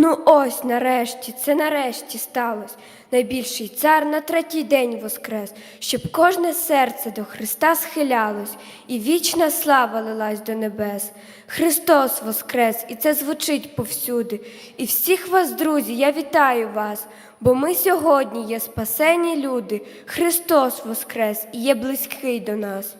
Ну ось нарешті, це нарешті сталося. Найбільший цар на третій день воскрес, щоб кожне серце до Христа схилялось, і вічна слава лилась до небес. Христос воскрес, і це звучить повсюди. І всіх вас, друзі, я вітаю вас, бо ми сьогодні є спасені люди. Христос воскрес і є близький до нас.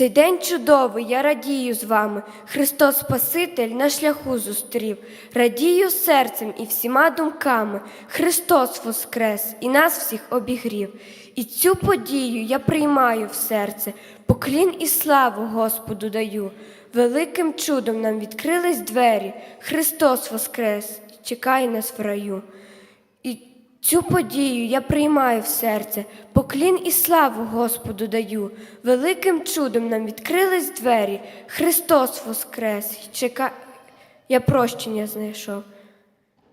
Цей день чудовий, я радію з вами. Христос Спаситель на шляху зустрів. Радію серцем і всіма думками. Христос воскрес і нас всіх обігрів. І цю подію я приймаю в серце, поклін і славу Господу даю. Великим чудом нам відкрились двері. Христос воскрес, чекає нас в раю. І цю подію я приймаю в серце, поклін і славу Господу даю. Великим чудом нам відкрились двері. Христос воскрес, чека... я прощення знайшов.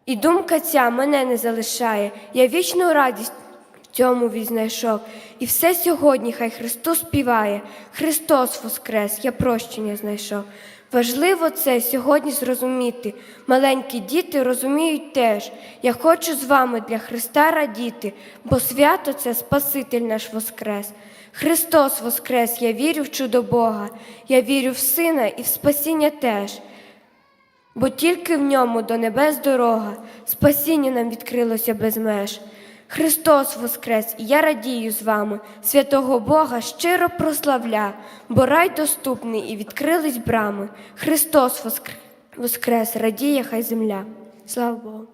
І думка ця мене не залишає, я вічну радість цьому відзнайшов. І все сьогодні хай Христос співає. Христос воскрес, я прощення знайшов. Важливо це сьогодні зрозуміти. Маленькі діти розуміють теж. Я хочу з вами для Христа радіти, бо свято це Спаситель наш воскрес. Христос воскрес, я вірю в чудо Бога, я вірю в Сина і в спасіння теж. Бо тільки в ньому до небес дорога, спасіння нам відкрилося без меж. Христос воскрес, і я радію з вами, святого Бога щиро прославля, бо рай доступний і відкрились брами. Христос воскр- воскрес, радіє хай земля. Слава Богу.